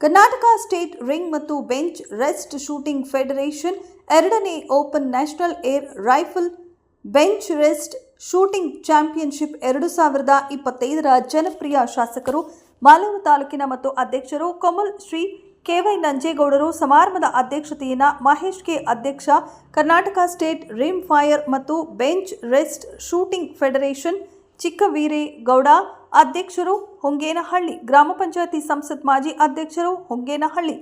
Karnataka state ring ಮತ್ತು bench rest shooting federation ಎರಡನೇ open national air rifle bench rest shooting championship ಎರಡು ಸಾವಿರದ ಇಪ್ಪತ್ತೈದರ ಜನಪ್ರಿಯ ಶಾಸಕರು ಮಾಲೂರು ತಾಲೂಕಿನ ಮತ್ತು ಅಧ್ಯಕ್ಷರು ಕಮಲ್ ಶ್ರೀ ಕೆವೈ ನಂಜೇಗೌಡರು ಸಮಾರಂಭದ ಅಧ್ಯಕ್ಷತೆಯನ್ನು ಮಹೇಶ್ ಕೆ ಅಧ್ಯಕ್ಷ, ಕರ್ನಾಟಕ ಸ್ಟೇಟ್ ರಿಮ್ ಫೈರ್ ಮತ್ತು bench rest shooting federation Chikkaveeregowda, ಅಧ್ಯಕ್ಷರು ಹೊಂಗೇನಹಳ್ಳಿ ಗ್ರಾಮ ಪಂಚಾಯತಿ ಸಂಸತ್ ಮಾಜಿ ಅಧ್ಯಕ್ಷರು ಹೊಂಗೇನಹಳ್ಳಿ.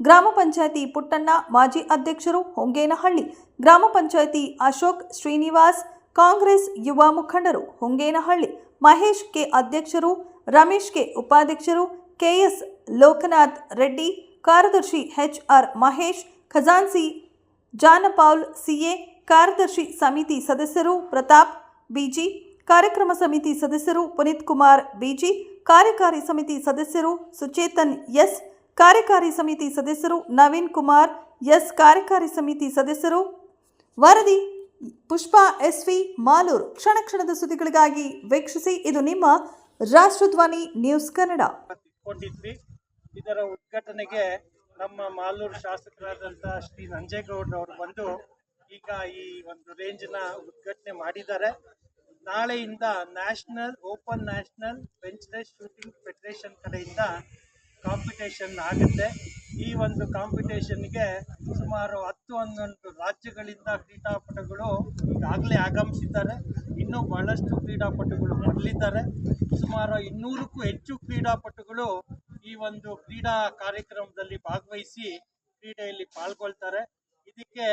ಗ್ರಾಮ ಪಂಚಾಯತಿ ಪುಟ್ಟಣ್ಣ ಮಾಜಿ ಅಧ್ಯಕ್ಷರು ಹೊಂಗೇನಹಳ್ಳಿ. ಗ್ರಾಮ ಪಂಚಾಯತಿ ಅಶೋಕ್ ಶ್ರೀನಿವಾಸ್, ಕಾಂಗ್ರೆಸ್ ಯುವ ಮುಖಂಡರು ಹೊಂಗೇನಹಳ್ಳಿ. ಮಹೇಶ್ ಕೆ ಅಧ್ಯಕ್ಷರು, ರಮೇಶ್ ಕೆ ಉಪಾಧ್ಯಕ್ಷರು, ಕೆಎಸ್ ಲೋಕನಾಥ್ ರೆಡ್ಡಿ, ಕಾರ್ಯದರ್ಶಿ ಎಚ್ ಆರ್ ಮಹೇಶ್ ಖಜಾನ್ಸಿ ಜಾನಪೌಲ್ ಸಿಎ, ಕಾರ್ಯದರ್ಶಿ ಸಮಿತಿ ಸದಸ್ಯರು ಪ್ರತಾಪ್ ಬಿಜಿ, ಕಾರ್ಯಕ್ರಮ ಸಮಿತಿ ಸದಸ್ಯರು ಪುನೀತ್ ಕುಮಾರ್ ಬಿಜಿ ಕಾರ್ಯಕಾರಿ ಸಮಿತಿ ಸದಸ್ಯರು ಸುಚೇತನ್ ಎಸ್, ಕಾರ್ಯಕಾರಿ ಸಮಿತಿ ಸದಸ್ಯರು ನವೀನ್ ಕುಮಾರ್ ಎಸ್, ಕಾರ್ಯಕಾರಿ ಸಮಿತಿ ಸದಸ್ಯರು ವರದಿ ಪುಷ್ಪಾ ಎಸ್ ವಿ ಮಾಲೂರು. ಕ್ಷಣ ಕ್ಷಣದ ಸುದ್ದಿಗಳಿಗಾಗಿ ವೀಕ್ಷಿಸಿ, ಇದು ನಿಮ್ಮ ರಾಷ್ಟ್ರಧ್ವನಿ ನ್ಯೂಸ್ ಕನ್ನಡ. ಇದರ ಉದ್ಘಾಟನೆಗೆ ನಮ್ಮ ಮಾಲೂರು ಶಾಸಕರಾದಂತಹ ಶ್ರೀ ನಂಜೇಗೌಡ ಅವರು ಬಂದು ಈಗ ಈ ಒಂದು ರೇಂಜ್ನ ಉದ್ಘಾಟನೆ ಮಾಡಿದ್ದಾರೆ. ನಾಳೆಯಿಂದ national, open national, bench rest, shooting federation ಕಡೆಯಿಂದ ಕಾಂಪಿಟೇಷನ್ ಆಗುತ್ತೆ. ಈ ಒಂದು ಕಾಂಪಿಟೇಷನ್ಗೆ ಸುಮಾರು ಹತ್ತು, ಹನ್ನೊಂದು ರಾಜ್ಯಗಳಿಂದ ಕ್ರೀಡಾಪಟುಗಳು ಈಗಾಗಲೇ ಆಗಮಿಸಿದ್ದಾರೆ. ಇನ್ನೂ ಬಹಳಷ್ಟು ಕ್ರೀಡಾಪಟುಗಳು ಬರಲಿದ್ದಾರೆ ಸುಮಾರು ಇನ್ನೂರಕ್ಕೂ ಹೆಚ್ಚು ಕ್ರೀಡಾಪಟುಗಳು ಈ ಒಂದು ಕ್ರೀಡಾ ಕಾರ್ಯಕ್ರಮದಲ್ಲಿ ಭಾಗವಹಿಸಿ ಕ್ರೀಡೆಯಲ್ಲಿ ಪಾಲ್ಗೊಳ್ತಾರೆ. ಇದಕ್ಕೆ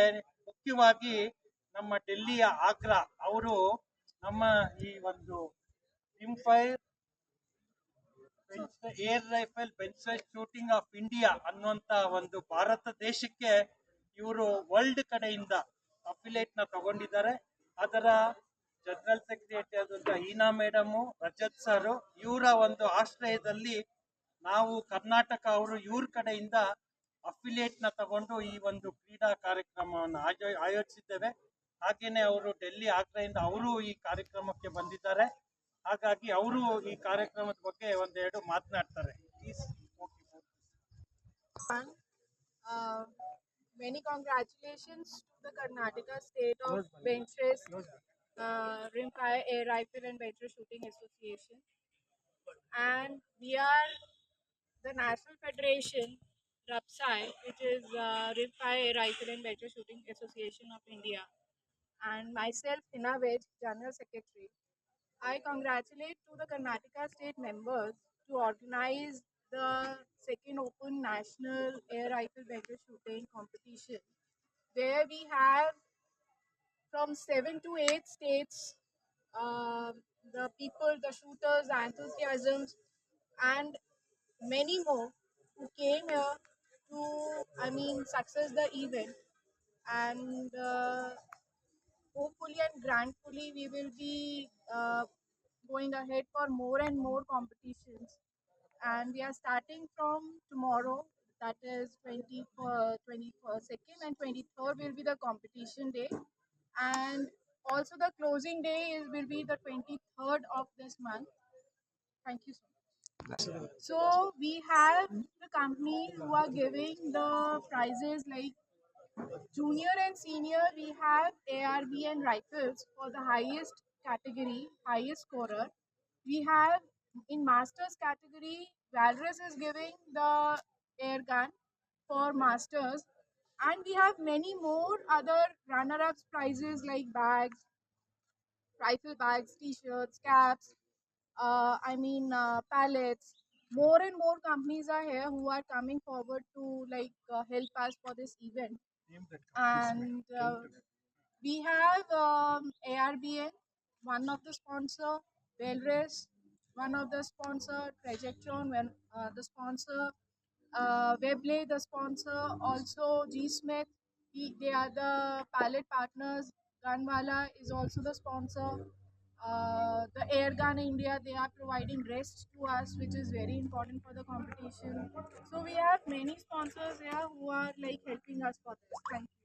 ಮುಖ್ಯವಾಗಿ ನಮ್ಮ ಡೆಲ್ಲಿಯ ಆಗ್ರಾ ಅವರು ನಮ್ಮ ಈ ಒಂದು ಇಂಫೈರ್ air rifle bench shooting of India ಅನ್ನುವಂತ ಒಂದು ಭಾರತ ದೇಶಕ್ಕೆ ಇವರು ವರ್ಲ್ಡ್ ಕಡೆಯಿಂದ ಅಫಿಲೇಟ್ನ ತಗೊಂಡಿದ್ದಾರೆ. ಅದರ ಜನರಲ್ ಸೆಕ್ರೆಟರಿ ಆದಂತ ಹೀನಾ ಮೇಡಮು ರಜತ್ ಸರ್ ಇವರ ಒಂದು ಆಶ್ರಯದಲ್ಲಿ ನಾವು ಕರ್ನಾಟಕ ಅವರು ಇವ್ರ ಕಡೆಯಿಂದ ಅಫಿಲಿಯೇಟ್ನ ತಗೊಂಡು ಈ ಒಂದು ಕ್ರೀಡಾ ಕಾರ್ಯಕ್ರಮವನ್ನು ಆಯೋ, ಆಯೋಜಿಸಿದ್ದೇವೆ. ಹಾಗೇನೆ ಅವರು ಡೆಲ್ಲಿ ಆಗ್ರೆಯಿಂದ ಅವರು ಈ ಕಾರ್ಯಕ್ರಮಕ್ಕೆ ಬಂದಿದ್ದಾರೆ ಹಾಗಾಗಿ ಅವರು ಈ ಕಾರ್ಯಕ್ರಮದ ಬಗ್ಗೆ ಒಂದೆರಡು ಮಾತನಾಡ್ತಾರೆ Please, okay, sir. everyone. Uh, many congratulations to the Karnataka State of Bench Race, uh, Rimfire Air Rifle and Bench Race Shooting Association. And we are the National Federation, RAPSAI, which is uh, Rimfire Air Rifle and Bench Race Shooting Association of India. And myself, Hina Vej, General Secretary. I congratulate to the Karnataka state members to organize the second open national air rifle battle shooting competition where we have from seven to eight states uh, the people the shooters the enthusiasms and many more who came here to i mean success the event and uh, hopefully and grandfully we will be uh, going ahead for more and more competitions. And we are starting from tomorrow that is 20 uh, 22nd and 23rd will be the competition day. And also the closing day is will be the 23rd of this month. Thank you so much. So we have the companies who are giving the prizes like junior and senior we have arb and rifles for the highest category highest scorer. We have in masters category valrus is giving the air gun for masters. And we have many more other runner-ups prizes like bags rifle bags t-shirts caps uh, i mean uh, pallets. More and more companies are here who are coming forward to like uh, help us for this event and uh, we have um, ARBN, one of the sponsor, Belres, one of the sponsor, Trajectron, when uh, the sponsor, uh, Webley, the sponsor, also G Smith, he, they are the pilot partners. Gunwala is also the sponsor. Uh, the Air Gun India, they are providing rest to us, which is very important for the competition. So we have many sponsors here who are like helping us for this. Thank you.